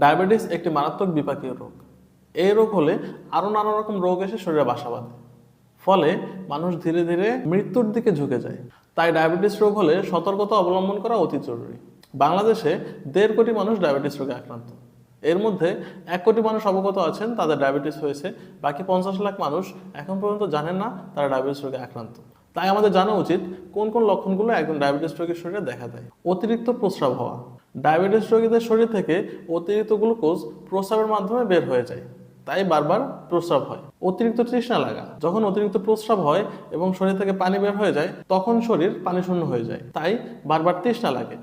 Diabetes একটি মারাত্মক বিপাকীয় রোগ। এই রোগ হলে আরও নানা রকম রোগ এসে শরীরে বাসা বাঁধে। ফলে মানুষ ধীরে ধীরে মৃত্যুর দিকে ঝুঁকে যায়। তাই ডায়াবেটিস রোগ হলে সতর্কতা অবলম্বন করা অতি জরুরি। বাংলাদেশে দেড় কোটি মানুষ ডায়াবেটিস রোগে আক্রান্ত। এর মধ্যে এক কোটি মানুষ অবগত আছেন, তাদের ডায়াবেটিস হয়েছে। বাকি পঞ্চাশ লাখ মানুষ এখন পর্যন্ত জানেন না তারা ডায়াবেটিস রোগে আক্রান্ত। তাই আমাদের জানা উচিত কোন কোন লক্ষণগুলো একজন ডায়াবেটিস রোগীর শরীরে দেখা দেয়। অতিরিক্ত প্রস্রাব হওয়া। ডায়াবেটিস রোগীদের শরীর থেকে অতিরিক্ত গ্লুকোজ প্রস্রাবের মাধ্যমে বের হয়ে যায়। তাই বারবার প্রস্রাব হয়। অতিরিক্ত তৃষ্ণা লাগা। যখন অতিরিক্ত প্রস্রাব হয় এবং শরীর থেকে পানি বের হয়ে যায়, তখন শরীর পানি শূন্য হয়ে যায়। তাই বারবার তৃষ্ণা লাগে।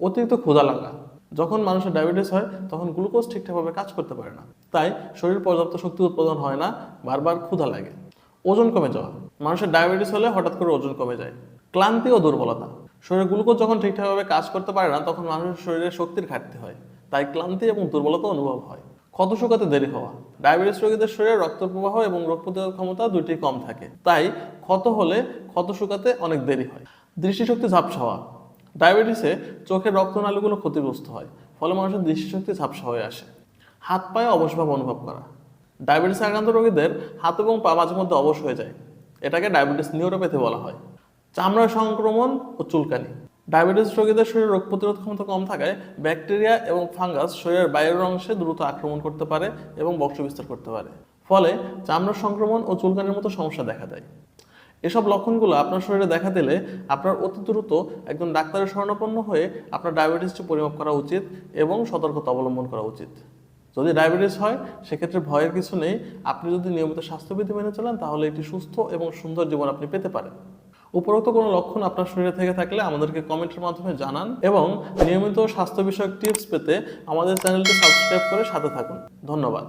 অতিরিক্ত ক্ষুধা লাগা। যখন মানুষের ডায়াবেটিস হয়, তখন গ্লুকোজ ঠিকঠাকভাবে কাজ করতে পারে না। তাই শরীর পর্যাপ্ত শক্তি উৎপাদন হয় না, বারবার ক্ষুধা লাগে। ওজন কমে যাওয়া। মানুষের ডায়াবেটিস হলে হঠাৎ করে ওজন কমে যায়। ক্লান্তি ও দুর্বলতা। শরীরে গ্লুকোজ যখন ঠিকঠাকভাবে কাজ করতে পারে না, তখন মানুষের শরীরে শক্তির ঘাটতি হয়। তাই ক্লান্তি এবং দুর্বলতা অনুভব হয়। ক্ষত শুকাতে দেরি হওয়া, ডায়াবেটিস রোগীদের শরীরে রক্ত প্রবাহ এবং রোগ প্রতিরোধ ক্ষমতা দুটি কম থাকে। তাই ক্ষত হলে ক্ষত শুকাতে অনেক দেরি হয়। দৃষ্টিশক্তি ঝাপসা হওয়া, ডায়াবেটিসে চোখের রক্তনালীগুলো ক্ষতিগ্রস্ত হয়, ফলে মানুষের দৃষ্টিশক্তি ঝাপসা হয়ে আসে। হাত পায়ে অবসভাব অনুভব করা, ডায়াবেটিস আক্রান্ত রোগীদের হাত এবং পা মাঝে মধ্যে অবশ হয়ে যায়। এটাকে ডায়াবেটিস নিউরোপ্যাথি বলা হয়। চামড়ার সংক্রমণ ও চুলকানি। ডায়াবেটিস রোগীদের শরীরে রোগ প্রতিরোধ ক্ষমতা কম থাকায় ব্যাকটেরিয়া এবং ফাঙ্গাস শরীরের বাইরের অংশে দ্রুত আক্রমণ করতে পারে এবং বংশ বিস্তার করতে পারে। ফলে চামড়ার সংক্রমণ ও চুলকানির মতো সমস্যা দেখা দেয়। এসব লক্ষণগুলো আপনার শরীরে দেখা দিলে আপনার অতি দ্রুত একজন ডাক্তারের শরণাপন্ন হয়ে আপনার ডায়াবেটিসটি পরিমাপ করা উচিত এবং সতর্কতা অবলম্বন করা উচিত। যদি ডায়াবেটিস হয়, সেক্ষেত্রে ভয়ের কিছু নেই। আপনি যদি নিয়মিত স্বাস্থ্যবিধি মেনে চলেন, তাহলে একটি সুস্থ এবং সুন্দর জীবন আপনি পেতে পারেন। উপরোক্ত কোনো লক্ষণ আপনার শরীরে থেকে থাকলে আমাদেরকে কমেন্টের মাধ্যমে জানান এবং নিয়মিত স্বাস্থ্য বিষয়ক টিপস পেতে আমাদের চ্যানেলটি সাবস্ক্রাইব করে সাথে থাকুন। ধন্যবাদ।